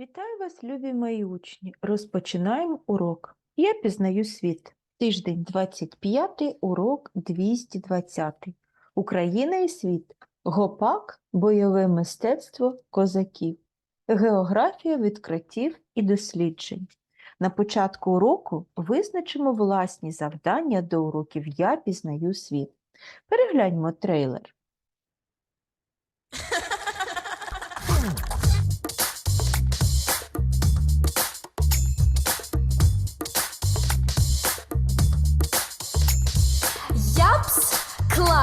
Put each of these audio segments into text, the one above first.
Вітаю вас, любі мої учні! Розпочинаємо урок. Я пізнаю світ. Тиждень 25, урок 220. Україна і світ. Гопак, бойове мистецтво козаків. Географія відкриттів і досліджень. На початку уроку визначимо власні завдання до уроків Я пізнаю світ. Перегляньмо трейлер.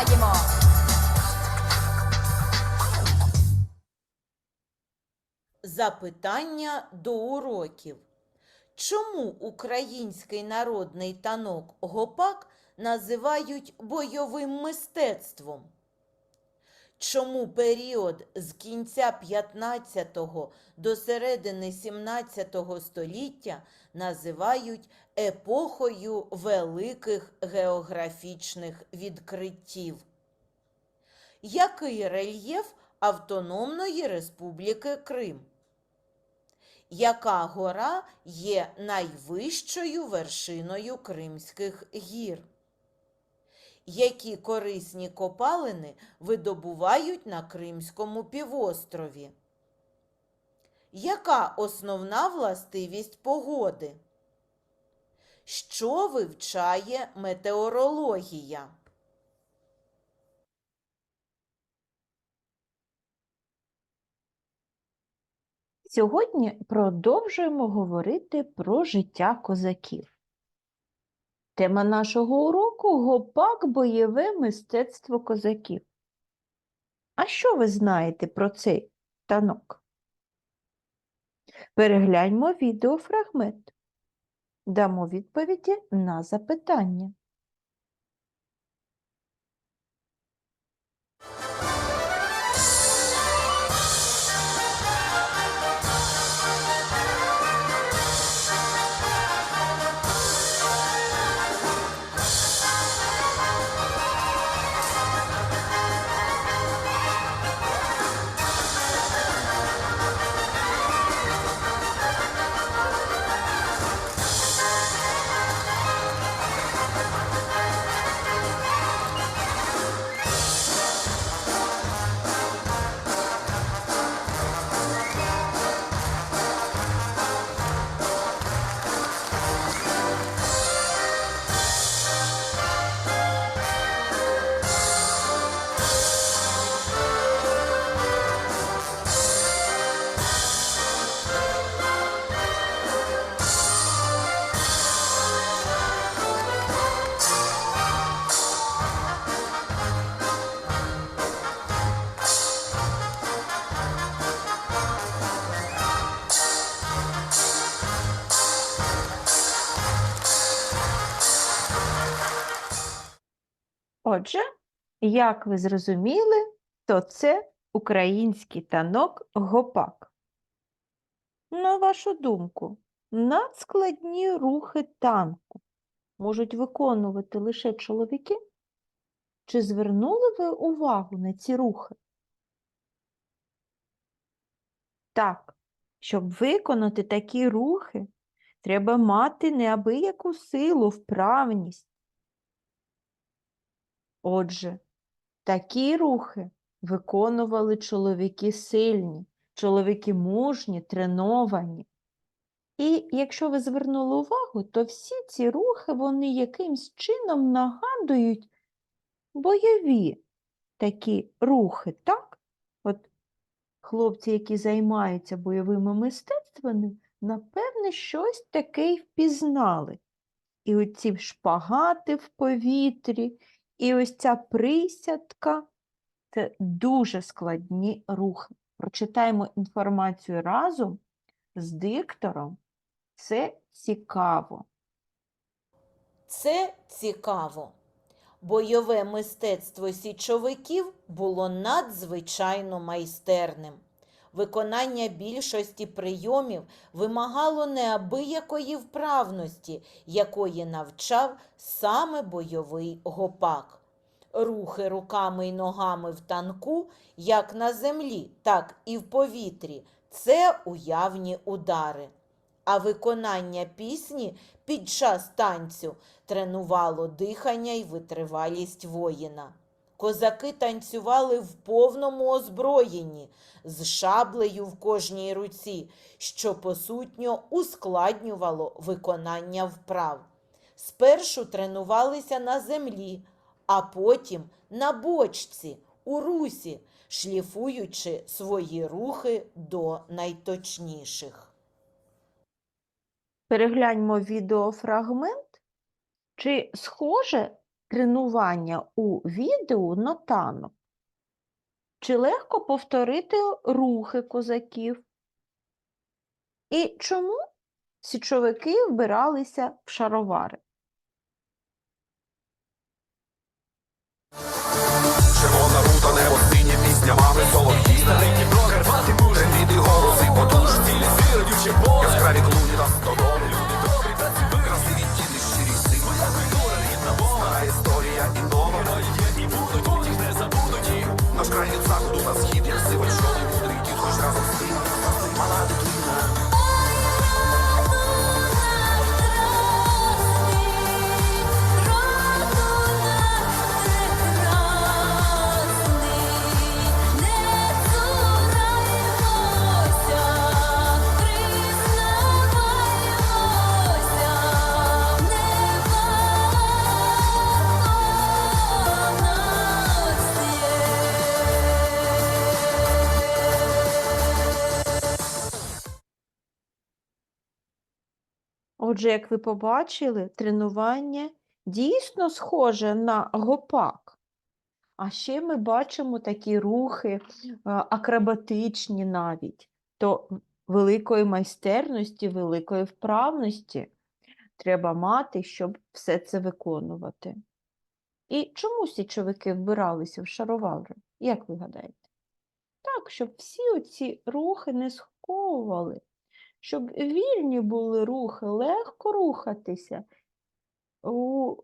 Відповідаємо. Запитання до уроків. Чому український народний танок гопак називають бойовим мистецтвом? Чому період з кінця 15 до середини 17 століття називають епохою великих географічних відкриттів? Який рельєф Автономної Республіки Крим? Яка гора є найвищою вершиною Кримських гір? Які корисні копалини видобувають на Кримському півострові? Яка основна властивість погоди? Що вивчає метеорологія? Сьогодні продовжуємо говорити про життя козаків. Тема нашого уроку гопак бойове мистецтво козаків. А що ви знаєте про цей танок? Перегляньмо відеофрагмент. Дамо відповіді на запитання. Як ви зрозуміли, то це український танок гопак. На вашу думку, надскладні рухи танку можуть виконувати лише чоловіки? Чи звернули ви увагу на ці рухи? Так, щоб виконати такі рухи, треба мати неабияку силу, вправність. Отже, такі рухи виконували чоловіки сильні, чоловіки мужні, треновані. І якщо ви звернули увагу, то всі ці рухи вони якимсь чином нагадують бойові такі рухи, так? От хлопці, які займаються бойовими мистецтвами, напевне, щось таке впізнали. І оці шпагати в повітрі, і ось ця присядка це дуже складні рухи. Прочитаємо інформацію разом з диктором. Це цікаво. Це цікаво. Бойове мистецтво січовиків було надзвичайно майстерним. Виконання більшості прийомів вимагало неабиякої вправності, якої навчав саме бойовий гопак. Рухи руками й ногами в танку, як на землі, так і в повітрі це уявні удари. А виконання пісні під час танцю тренувало дихання й витривалість воїна. Козаки танцювали в повному озброєнні, з шаблею в кожній руці, що посутньо ускладнювало виконання вправ. Спершу тренувалися на землі, а потім на бочці, у русі, шліфуючи свої рухи до найточніших. Перегляньмо відеофрагмент. Чи схоже тренування у відео на танок? Чи легко повторити рухи козаків? І чому січовики вбиралися в шаровари? Червона рута, небо синє, пісня мами солов'їна Трембіти голоси, потужні Яскраві клуні та стодоли Отже, як ви побачили, тренування дійсно схоже на гопак. А ще ми бачимо такі рухи е, акробатичні навіть, то великої майстерності, великої вправності треба мати, щоб все це виконувати. І чому січовики вбиралися в шаровари? Як ви гадаєте? Так, щоб всі оці рухи не сховували, щоб вільні були рухи, легко рухатися. У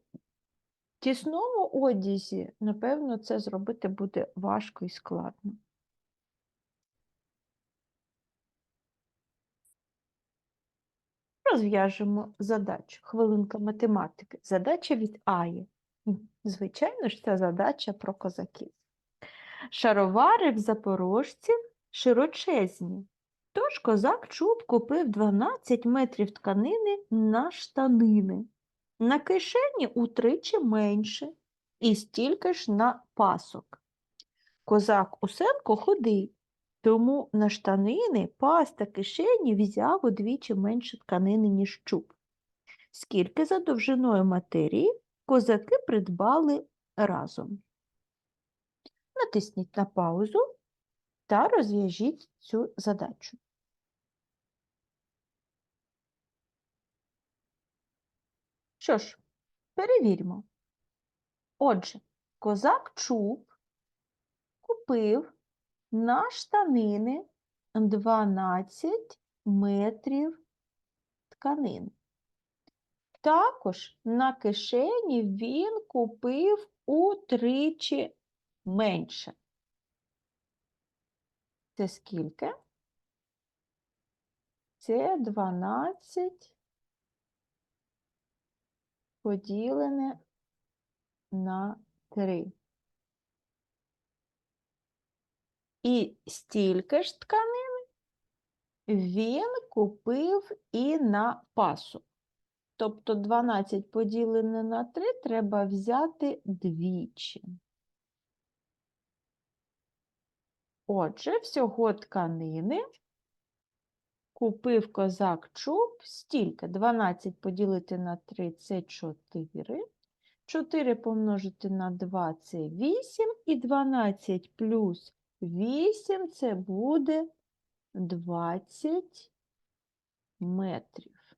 тісному одязі, напевно, це зробити буде важко і складно. Розв'яжемо задачу. Хвилинка математики. Задача від Аї. Звичайно ж, це задача про козаків. Шаровари в запорожців широчезні. Тож козак Чуб купив 12 метрів тканини на штанини. На кишені утричі менше і стільки ж на пасок. Козак Усенко худий, тому на штанини, пас та кишені взяв удвічі менше тканини, ніж чуб. Скільки за довжиною матерії козаки придбали разом. Натисніть на паузу та розв'яжіть цю задачу. Що ж, перевіримо. Отже, козак Чуб купив на штанини 12 метрів тканин. Також на кишені він купив утричі менше. Це скільки? Це 12 поділене на 3. І стільки ж тканини він купив і на пасу. Тобто 12 поділене на 3 треба взяти двічі. Отже, всього тканини купив козак чуб стільки. 12 поділити на 3 – це 4. 4 помножити на 2 – це 8, і 12 плюс 8 – це буде 20 метрів.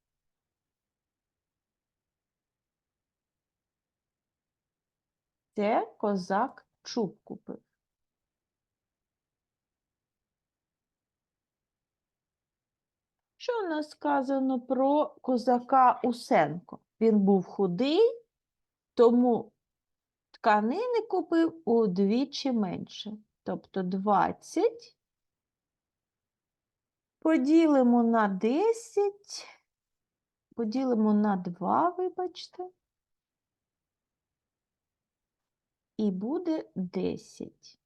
Це козак чуб купив. Що у нас сказано про козака Усенко? Він був худий, тому тканини купив удвічі менше. Тобто 20 поділимо на 10, поділимо на 2, вибачте, і буде 10.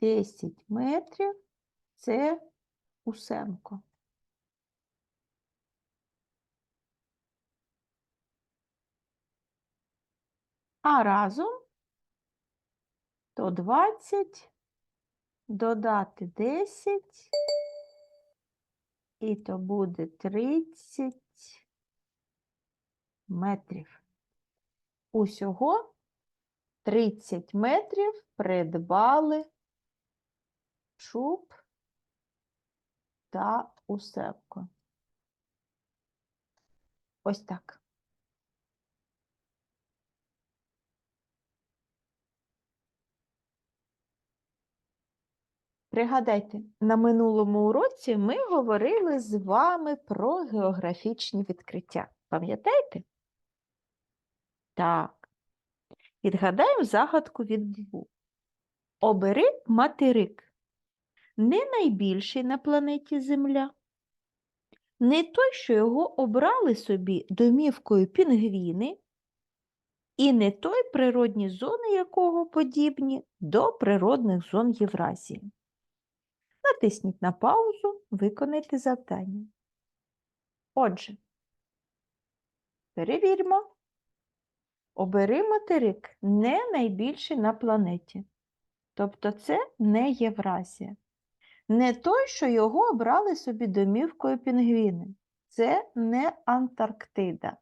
Десять метрів це Усенко. А разом то 20, додати 10, і то буде 30 метрів. Усього 30 метрів придбали чуб та усевко. Ось так. Пригадайте, на минулому уроці ми говорили з вами про географічні відкриття. Пам'ятаєте? Так. Відгадаємо загадку від Бубу. Обери материк. Не найбільший на планеті Земля. Не той, що його обрали собі домівкою пінгвіни, і не той, природні зони якого подібні до природних зон Євразії. Натисніть на паузу, виконайте завдання. Отже, перевіримо. Обери материк не найбільший на планеті. Тобто це не Євразія. Не той, що його обрали собі домівкою пінгвіни. Це не Антарктида.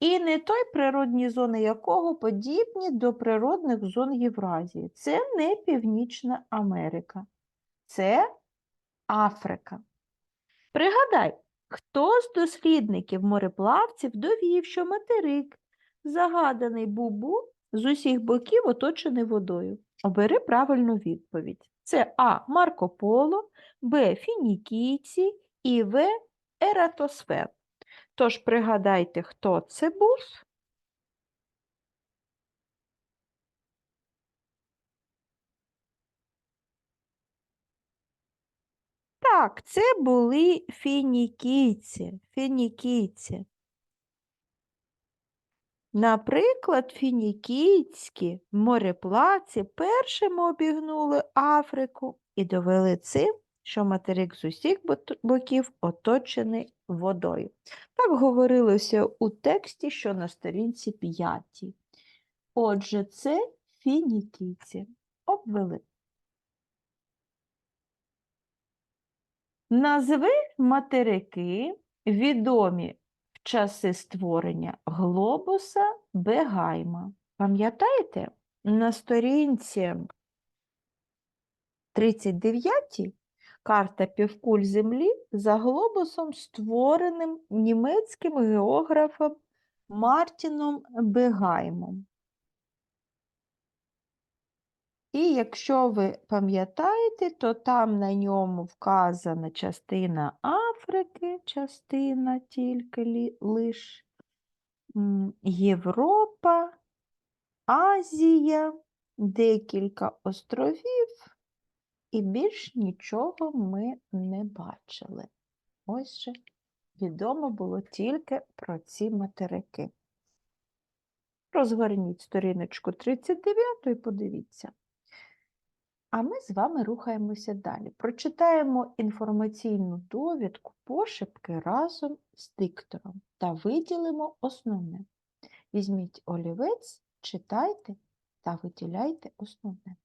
І не той, природні зони якого подібні до природних зон Євразії. Це не Північна Америка. Це Африка. Пригадай, хто з дослідників мореплавців довів, що материк, загаданий бубу, з усіх боків оточений водою. Обери правильну відповідь. Це А. Марко Поло, Б. Фінікійці і В. Ератосфер. Тож пригадайте, хто це був. Так, це були фінікійці. Фінікійці. Наприклад, фінікійські мореплавці першими обігнули Африку і довели цим, що материк з усіх боків оточений водою. Так говорилося у тексті, що на сторінці 5. Отже, це фінікійці. Обвели. Назви материки, відомі часи створення глобуса Бегайма. Пам'ятаєте, на сторінці 39 карта півкуль Землі за глобусом, створеним німецьким географом Мартіном Бегаймом. І якщо ви пам'ятаєте, то там на ньому вказана частина Африки, частина тільки лиш Європа, Азія, декілька островів, і більш нічого ми не бачили. Ось же відомо було тільки про ці материки. Розгорніть сторіночку 39 і подивіться. А ми з вами рухаємося далі. Прочитаємо інформаційну довідку пошепки разом з диктором та виділимо основне. Візьміть олівець, читайте та виділяйте основне.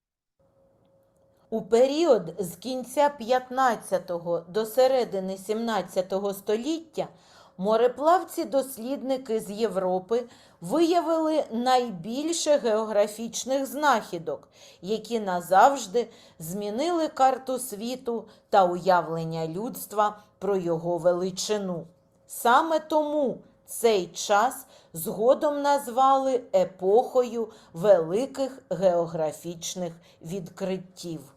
У період з кінця 15-го до середини 17 століття мореплавці-дослідники з Європи виявили найбільше географічних знахідок, які назавжди змінили карту світу та уявлення людства про його величину. Саме тому цей час згодом назвали епохою великих географічних відкриттів.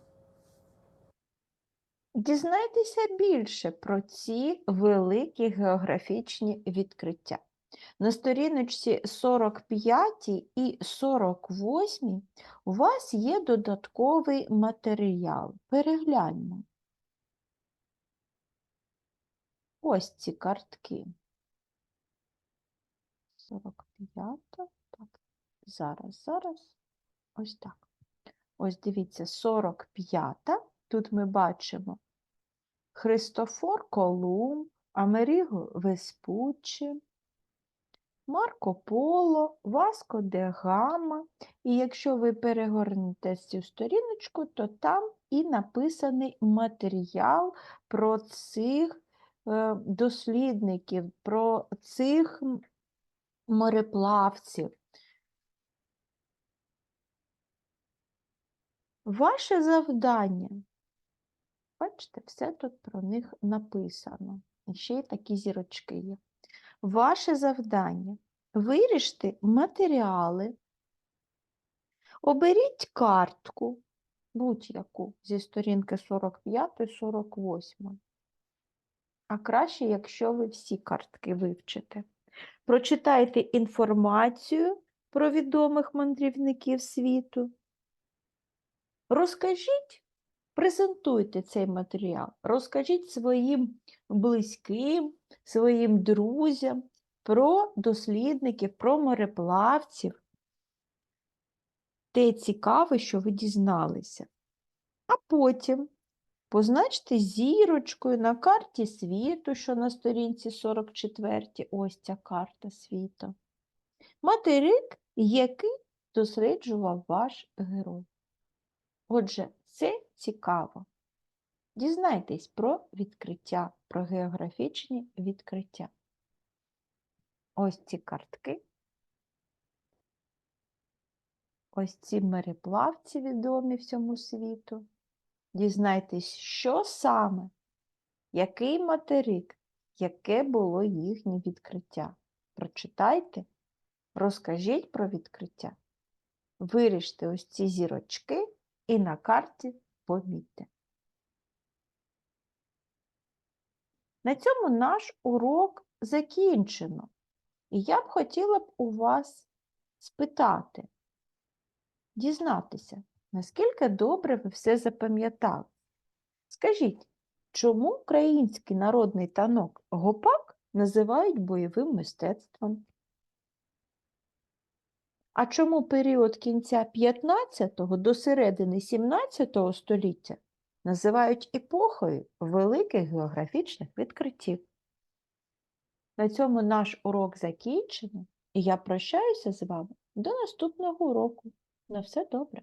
Дізнайтеся більше про ці великі географічні відкриття. На сторіночці 45 і 48 у вас є додатковий матеріал. Перегляньмо. Ось ці картки. 45. Так, зараз, зараз. Ось так. Ось дивіться, 45. Тут ми бачимо Христофор Колумб, Америго Веспуччі, Марко Поло, Васко де Гама. І якщо ви перегорнете цю сторіночку, то там і написаний матеріал про цих е, дослідників, про цих мореплавців. Ваше завдання Бачите, все тут про них написано. І ще й такі зірочки є. Ваше завдання вирішити матеріали, оберіть картку, будь-яку зі сторінки 45-48. А краще, якщо ви всі картки вивчите. Прочитайте інформацію про відомих мандрівників світу. Розкажіть Презентуйте цей матеріал, розкажіть своїм близьким, своїм друзям про дослідників, про мореплавців. Те цікаве, що ви дізналися. А потім позначте зірочкою на карті світу, що на сторінці 44, ось ця карта світу. Материк, який досліджував ваш герой. Отже, це цікаво. Дізнайтесь про відкриття, про географічні відкриття. Ось ці картки. Ось ці мореплавці відомі всьому світу. Дізнайтесь, що саме, який материк, яке було їхнє відкриття. Прочитайте, розкажіть про відкриття. Виріште ось ці зірочки і на карті помітьте. На цьому наш урок закінчено. І я б хотіла б у вас спитати, дізнатися, наскільки добре ви все запам'ятали. Скажіть, чому український народний танок гопак називають бойовим мистецтвом? А чому період кінця 15 до середини 17 століття називають епохою великих географічних відкриттів? На цьому наш урок закінчено, і я прощаюся з вами до наступного уроку. На все добре!